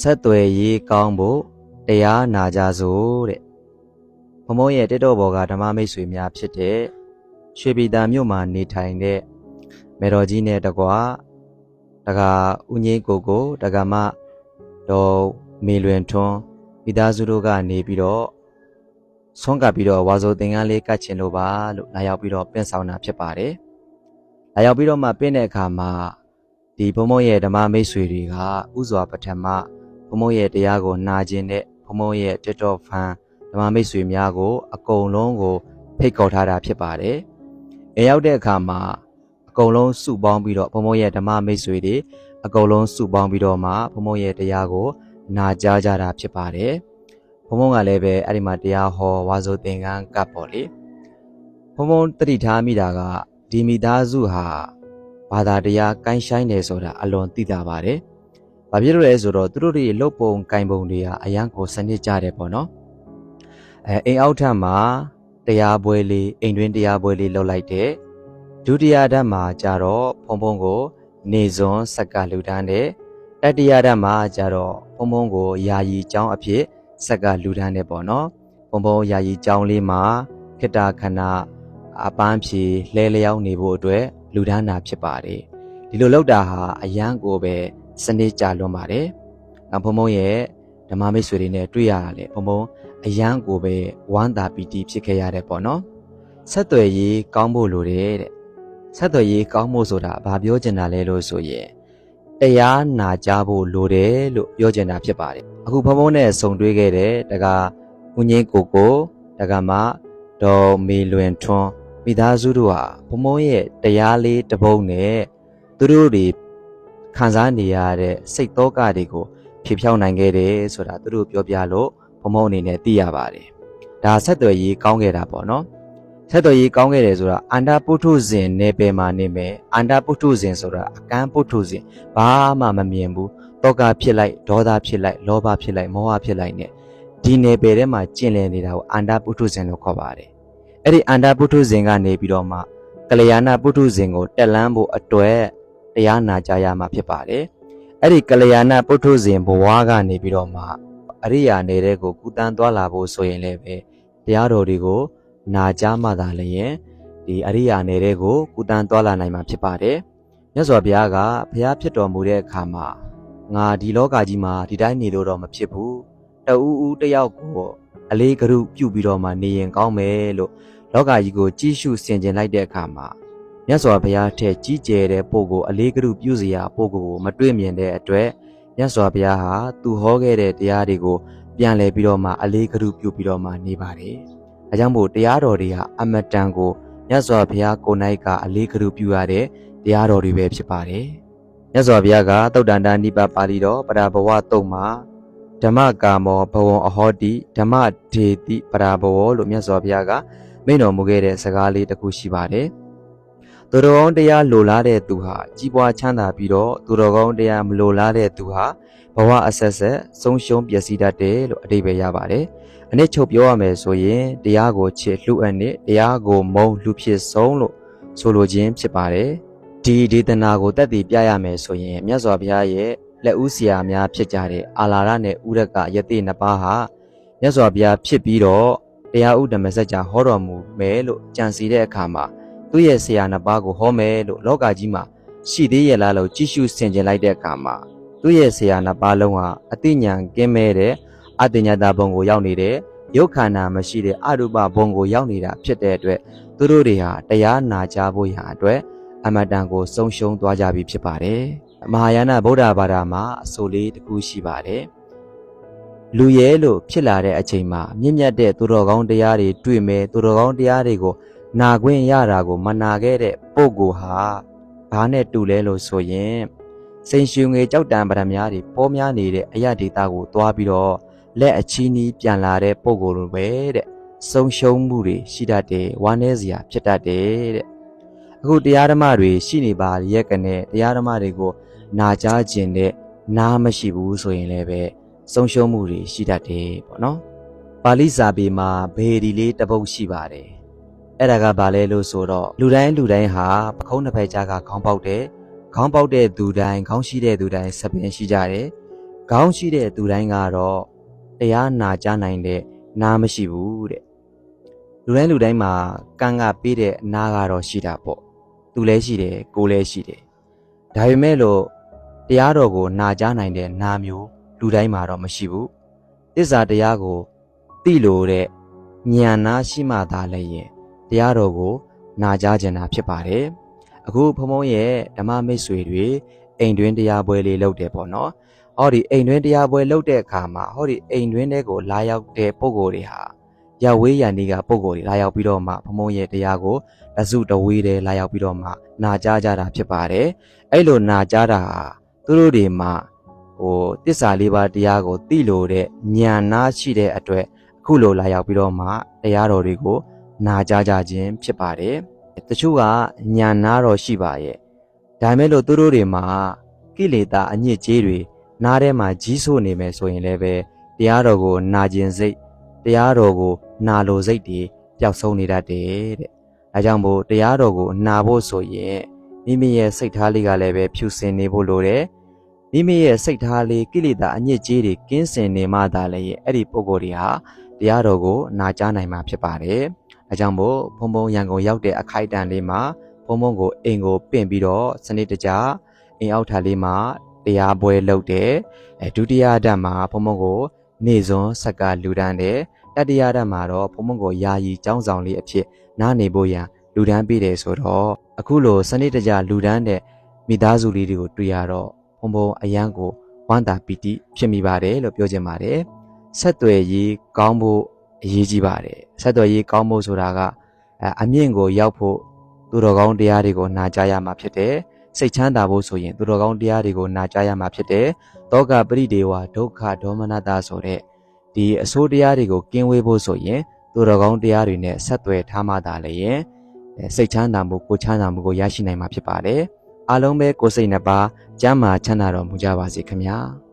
ဆက်သွယ်ရေးကောင်းဖို့တရားနာကြစို့တဲ့ဘုံဘုံရဲ့တက်တော်ဘော်ကဓမ္မမိတ်ဆွေများဖြစ်တဲ့ရွှေပြည်သာမြို့မှာနေထိုင်တဲ့မေတော်ကြီးနဲ့တကွာတကာဦးငိမ့်ကိုကိုတက္ကမတော်မေလွင်ထွန်းမိသားစုတို့ကနေပြီးတော့ဆုံးကပ်ပြီးတော့ဝါဆိုသင်္ကန်းလေးကတ်ချင်လို့ပါလို့လာရောက်ပြီးတော့ပင့်ဆောင်တာဖြစ်ပါတယ်။လာရောက်ပြီးတော့မှပင့်တဲ့အခါမှာဒီဘုံဘုံရဲ့ဓမ္မမိတ်ဆွေတွေကဥစွာပထမ ဘုံဘုံရဲ့တရားကိုနာကျင်တဲ့ဘုံဘုံရဲ့ TikTok fan ဓမ္မမိတ်ဆွေများကို အကုန်လုံးကို ဖိတ်ခေါ်ထားတာဖြစ်ပါတယ်။အဲရောက်တဲ့အခါမှာအကုန်လုံးစုပေါင်းပြီးတော့ဘုံဘုံရဲ့ဓမ္မမိတ်ဆွေတွေအကုန်လုံးစုပေါင်းပြီးတော့မှဘုံဘုံရဲ့တရားကို နာကြားကြတာဖြစ်ပါတယ်။ဘုံဘုံကလည်းပဲအဲ့ဒီမှာတရားဟောဝါဆိုသင်္ကန်းကပ်ပေါ့လေ။ဘုံဘုံတတိထားမိတာကဒီမိသားစုဟာဘာသာတရားကိုင်းဆိုင်တယ်ဆိုတာအလွန်သိတာပါတယ်။ ဘာဖြစ်လို့လဲဆိုတော့သူတို့တွေလုတ်ပုံကင်ပုံတွေဟာအရန်ကိုစနစ်ကြတယ်ပေါ့နော်။အဲအိမ်အောက်ထပ်မှာတရားပွဲလေးအိမ်တွင်းတရားပွဲလေးလုပ်လိုက်တဲ့ဒုတိယဓာတ်မှာကြတော့ဖုံဖုံကို နေစွန်ဆက်ကလူတန်းတဲ့တတိယဓာတ်မှာကြတော့ဖုံဖုံကိုယာယီကျောင်းအဖြစ်ဆက်ကလူတန်းတဲ့ပေါ့နော်။ဖုံဖုံယာယီကျောင်းလေးမှာခိတ္တခဏအပန်းဖြေလဲလျောင်းနေဖို့အတွက်လူဒန်းတာဖြစ်ပါတယ်ဒီလိုလောက်တာဟာအရန်ကိုပဲ စနစ်ကြလွန်ပါတယ်နောက်ဘုံဘုံရဲ့ဓမ္မမိတ်ဆွေတွေနဲ့တွေ့ရတာလေဘုံဘုံအရန်ကိုပဲဝမ်းသာပီတိဖြစ်ခဲ့ရတဲ့ပေါ့နော်ဆက်သွယ်ရေးကောင်းဖို့လိုတယ်တဲ့ဆက်သွယ်ရေးကောင်းဖို့ဆိုတာဘာပြောချင်တာလဲလို့ဆိုရင်တရားနာကြဖို့လိုတယ်လို့ပြောချင်တာဖြစ်ပါတယ်အခုဘုံဘုံနဲ့ဆုံတွေ့ခဲ့တဲ့တကဦးငင်းကိုကိုတကမဒေါ်မေလွင်ထွန်းမိသားစုတို့ဟာဘုံဘုံရဲ့တရားလေးတစ်ပုံနဲ့သူတို့တွေ ခံစားနေရတဲ့စိတ်တော့ကတွေကိုဖြေဖြောင်းနိုင်ခဲ့တယ်ဆိုတာသူတို့ပြောပြလို့ဘုံဘုံအနေနဲ့သိရပါတယ်။ဒါဆက်သွယ်ရေးကောင်းခဲ့တာပေါ့နော်။ဆက်သွယ်ရေးကောင်းခဲ့တယ်ဆိုတာအန္တာပုထုဇဉ်နယ်ပယ်မှာနေမယ်။အန္တာပုထုဇဉ်ဆိုတာအကန်းပုထုဇဉ်ဘာမှမမြင်ဘူး။တောကဖြစ်လိုက်ဒေါသဖြစ်လိုက်လောဘဖြစ်လိုက်မောဟဖြစ်လိုက် ਨੇ ဒီနယ်ပယ်ထဲမှာကျင်လည်နေတာကိုအန္တာပုထုဇဉ်လို့ခေါ်ပါတယ်။အဲ့ဒီအန္တပုထုဇဉ်ကနေပြီးတော့မှကလျာဏပုထုဇဉ်ကိုတက်လန်းဖို့အတွက် တရားနာကြရမှာဖြစ်ပါတယ်။အဲ့ဒီကလျာဏပုထုဇဉ်ဘဝကနေပြီးတော့မှအရိယာနယ်တဲ့ကိုကုတန်းသွားလာဖို့ဆိုရင်လည်းပဲတရားတော်တွေကိုနာကြားမှသာလျင်ဒီအရိယာနယ်တဲ့ကိုကုတန်းသွားလာနိုင်မှာဖြစ်ပါတယ်။မြတ်စွာဘုရားကဘုရားဖြစ်တော်မူတဲ့အခါမှာငါဒီလောကကြီးမှာဒီတိုင်းနေလို့တော့မဖြစ်ဘူး။တအူးဦးတယောက်ကိုအလေးကရုပြုပြီးတော့မှနေရင်ကောင်းမယ်လို့လောကကြီးကိုကြည့်ရှုဆင်ခြင်လိုက်တဲ့အခါမှာ မြတ်စွာဘုရားထက်ကြီးကျယ်တဲ့ပုဂ္ဂိုလ်အလေးကရုပြုစရာပုဂ္ဂိုလ်ကိုမတွေ့မြင်တဲ့အတွက်မြတ်စွာဘုရားဟာသူဟောခဲ့တဲ့တရားတွေကိုပြန်လည်ပြီးတော့မှအလေးကရုပြုပြီးတော့မှနေပါတယ်။ဒါကြောင့်မို့တရားတော်တွေဟာအမတန်ကိုမြတ်စွာဘုရားကိုယ်၌ကအလေးကရုပြုရတဲ့တရားတော်တွေပဲဖြစ်ပါတယ်။မြတ်စွာဘုရားကသုတ်တန်တာနိပါပါဠိတော်ပရာဘဝတုံမှာဓမ္မကာမောဘဝံအဟောတိဓမ္မဒေတိပရာဘဝလို့မြတ်စွာဘုရားကမိန့်တော်မူခဲ့တဲ့စကားလေးတစ်ခုရှိပါတယ်။ သူတော်ကောင်းတရားလိုလားတဲ့သူဟာကြီးပွားချမ်းသာပြီးတော့သူတော်ကောင်းတရားမလိုလားတဲ့သူဟာဘဝအဆက်ဆက်ဆုံးရှုံးပျက်စီးတတ်တယ်လို့အဓိပ္ပာယ်ရပါတယ်။အနည်းချုပ်ပြောရမယ်ဆိုရင်တရားကိုချစ်လှူအပ်နဲ့တရားကိုမုန်းလူဖြစ်ဆုံးလို့ဆိုလိုခြင်းဖြစ်ပါတယ်။ဒီဒေသနာကိုတက်တည်ပြရမယ်ဆိုရင်မြတ်စွာဘုရားရဲ့လက်ဦးဆရာများဖြစ်ကြတဲ့အာလာရနဲ့ဥရကယတိနှစ်ပါးဟာမြတ်စွာဘုရားဖြစ်ပြီးတော့တရားဥဓမ္မစကြာဟောတော်မူမယ်လို့ကြံစီတဲ့အခါမှာ သူ့ရဲ့ဆရာနှစ်ပါးကိုဟောမယ်လို့လောကကြီးမှာရှိသေးရဲ့လားလို့ကြည့်ရှုဆင်ခြင်လိုက်တဲ့အခါမှာသူ့ရဲ့ဆရာနှစ်ပါးလုံးဟာအတိညာကင်းမဲ့တဲ့အတ္တညာတာဘုံကိုရောက်နေတဲ့ရုပ်ခန္ဓာမရှိတဲ့အရူပဘုံကိုရောက်နေတာဖြစ်တဲ့အတွက်သူတို့တွေဟာတရားနာကြဖို့ရာအတွက်အမတန်ကိုဆုံးရှုံးသွားကြပြီဖြစ်ပါတယ်။မဟာယာနဗုဒ္ဓဘာသာမှာအဆိုလေးတစ်ခုရှိပါတယ်။လူရဲလို့ဖြစ်လာတဲ့အချိန်မှာမြင့်မြတ်တဲ့သူတော်ကောင်းတရားတွေတွေ့မယ်သူတော်ကောင်းတရားတွေကို နာခွင့်ရတာကို မနာခဲ့တဲ့ပုဂ္ဂိုလ်ဟာဘာနဲ့တူလဲလို့ဆိုရင်စိန်ရှူငွေကြောက်တံပရမများတွေပေါ်များနေတဲ့အရာဒေတာကိုသွားပြီးတော့လက်အချီးနီးပြန်လာတဲ့ပုဂ္ဂိုလ်လိုပဲတဲ့ဆုံးရှုံးမှုတွေရှိတတ်တယ်ဝမ်းနည်းစရာဖြစ်တတ်တယ်တဲ့အခုတရားဓမ္မတွေရှိနေပါရဲ့ကနေတရားဓမ္မတွေကိုနာကြားခြင်းနဲ့နားမရှိဘူးဆိုရင်လည်းပဲဆုံးရှုံးမှုတွေရှိတတ်တယ်ပေါ့နော်။ပါဠိစာပေမှာဘေဒီလေးတစ်ပုဒ်ရှိပါတယ်။ အဲ့ဒါကဘာလဲလို့ဆိုတော့လူတိုင်းလူတိုင်းဟာပခုံးတစ်ဖက်ကြားကခေါင်းပေါက်တယ်။ခေါင်းပေါက်တဲ့သူတိုင်းခေါင်းရှိတဲ့သူတိုင်းစပင်ရှိကြတယ်။ခေါင်းရှိတဲ့သူတိုင်းကတော့တရားနာကြားနိုင်တဲ့နားမရှိဘူးတဲ့လူတိုင်းလူတိုင်းမှာကံကပေးတဲ့အနာကတော့ရှိတာပေါ့သူလည်းရှိတယ်ကိုယ်လည်းရှိတယ်ဒါပေမဲ့လို့တရားတော်ကိုနာကြားနိုင်တဲ့နာမျိုးလူတိုင်းမှာတော့မရှိဘူးတစ္ဆာတရားကိုသိလို့တဲ့ဉာဏ်နာရှိမှသာလည်းရင် တရားတော်ကို နာကြားကျင်တာဖြစ်ပါတယ်အခုဖုံဖုံရဲ့ဓမ္မမိတ်ဆွေတွေအိမ်တွင်းတရားပွဲလေးလုပ်တယ်ပေါ့နော်ဟောဒီအိမ်တွင်းတရားပွဲလုပ်တဲ့အခါမှာဟောဒီအိမ်တွင်းတဲကိုလာရောက်တဲ့ပုံကိုယ်တွေဟာရဝေးရန်ဒီကပုံကိုယ်တွေလာရောက်ပြီးတော့မှဖမုံရဲ့တရားကိုအစုတဝေးတဲ့လာရောက်ပြီးတော့မှနာကြားကြတာဖြစ်ပါတယ်အဲ့လိုနာကြားတာဟာသူတို့တွေမှာဟိုတစ္ဆာလေးပါးတရားကိုသိလို့တဲ့ဉာဏ်နာရှိတဲ့အတွက်အခုလိုလာရောက်ပြီးတော့မှတရားတော်တွေကို နာကြားကြခြင်းဖြစ်ပါတယ်တချို့ကဉာဏ်နာတော့ရှိပါရဲ့ဒါပေမဲ့လို့သူတို့တွေမှာကိလေသာအညစ်အကြေးတွေနားထဲမှာကြီးဆိုးနေမယ်ဆိုရင်လည်းပဲတရားတော်ကိုနာကျင်စိတ်တရားတော်ကိုနာလိုစိတ်တွေပျောက်ဆုံးနေတတ်တယ်တဲ့။အဲကြောင့်မို့တရားတော်ကိုနာဖို့ဆိုရင်မိမိရဲ့စိတ်ထားလေးကလည်းပဲဖြူစင်နေဖို့လိုတယ်။မိမိရဲ့စိတ်ထားလေးကိလေသာအညစ်အကြေးတွေကင်းစင်နေမှသာလည်းရဲ့အဲ့ဒီပုံကိုယ်တွေဟာတရားတော်ကိုနာကြားနိုင်မှာဖြစ်ပါတယ်။ အဲကြောင့်မို့ဘုံဘုံရန်ကုန်ရောက်တဲ့အခိုက်အတန့်လေးမှာဘုံဘုံကိုအိမ်ကိုပင့်ပြီးတော့စနစ်တကျအိမ်အောက်ထားလေးမှာတရားပွဲလုပ်တယ်။အဲဒုတိယဓာတ်မှာဘုံဘုံကို နေစွန်းဆက်ကလူတန်းတယ်တတိယဓာတ်မှာတော့ဘုံဘုံကိုယာယီចောင်းဆောင်လေးအဖြစ်နားနေဖို့ရန်လူတန်းပေးတယ်ဆိုတော့အခုလိုစနစ်တကျလူတန်းတဲ့မိသားစုလေးတွေကိုတွေ့ရတော့ဘုံဘုံအရန်ကိုဝမ်းသာပီတိဖြစ်မိပါတယ်လို့ပြောချင်ပါတယ်ဆက်သွယ်ရေးကောင်းဖို့ အရေးကြီးပါတယ်ဆက်သွယ်ရေးကောင်းဖို့ဆိုတာကအဲအမြင့်ကိုရောက်ဖို့သူတော်ကောင်းတရားတွေကိုနာကြားရမှာဖြစ်တယ်စိတ်ချမ်းသာဖို့ဆိုရင်သူတော်ကောင်းတရားတွေကိုနာကြားရမှာဖြစ်တယ်။တောကပရိဒေဝဒုက္ခဒေါမနတာဆိုတဲ့ဒီအဆိုးတရားတွေကိုကင်းဝေးဖို့ဆိုရင်သူတော်ကောင်းတရားတွေနဲ့ဆက်သွယ်ထားမှသာလေရင်စိတ်ချမ်းသာမှုကိုချမ်းသာမှုကိုရရှိနိုင်မှာဖြစ်ပါတယ်။အားလုံးပဲကိုယ်စိတ်နှစ်ပါးကျမ်းမာချမ်းသာတော်မူကြပါစေခင်ဗျာ။